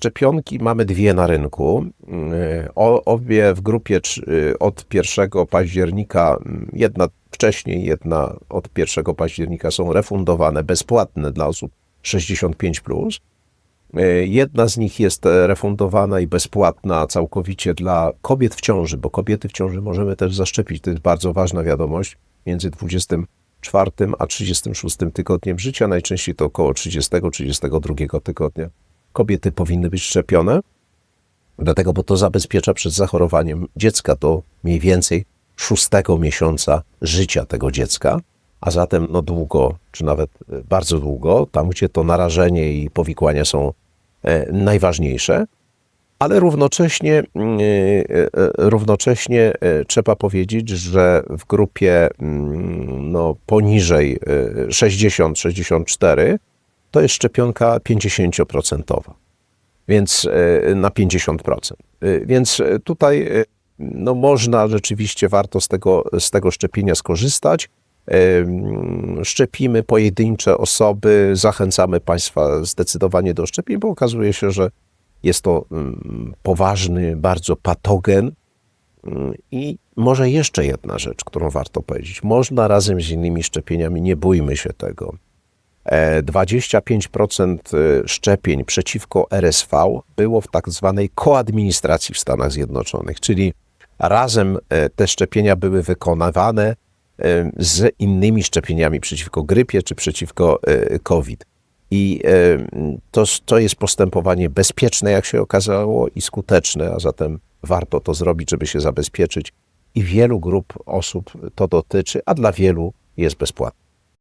Szczepionki mamy dwie na rynku. O- Obie w grupie y, od 1 października, mm, jedna wcześniej, jedna od 1 października są refundowane, bezpłatne dla osób 65+. Plus. Y, Jedna z nich jest e, refundowana i bezpłatna całkowicie dla kobiet w ciąży, bo kobiety w ciąży możemy też zaszczepić. To jest bardzo ważna wiadomość. Między 24 a 36 tygodniem życia, najczęściej to około 30-32 tygodnia, kobiety powinny być szczepione. Dlatego, bo to zabezpiecza przed zachorowaniem dziecka do mniej więcej szóstego miesiąca życia tego dziecka, a zatem no długo, czy nawet e, bardzo długo, tam gdzie to narażenie i powikłania są e, najważniejsze, ale równocześnie, mm, e, równocześnie trzeba powiedzieć, że w grupie mm, no, poniżej e, 60-64 to jest szczepionka 50%. Więc e, na 50%. E, Więc e, tutaj no, można rzeczywiście, warto z tego, z tego szczepienia skorzystać. Mm, Szczepimy pojedyncze osoby, zachęcamy Państwa zdecydowanie do szczepień, bo okazuje się, że jest to mm, poważny bardzo patogen. Mm, I może jeszcze jedna rzecz, którą warto powiedzieć. Można razem z innymi szczepieniami, nie bójmy się tego. E, 25% szczepień przeciwko RSV było w tak zwanej koadministracji w Stanach Zjednoczonych, czyli razem e, te szczepienia były wykonywane e, z innymi szczepieniami przeciwko grypie czy przeciwko e, COVID. I e, to, to jest postępowanie bezpieczne, jak się okazało, i skuteczne, a zatem warto to zrobić, żeby się zabezpieczyć. I wielu grup osób to dotyczy, a dla wielu jest bezpłatne.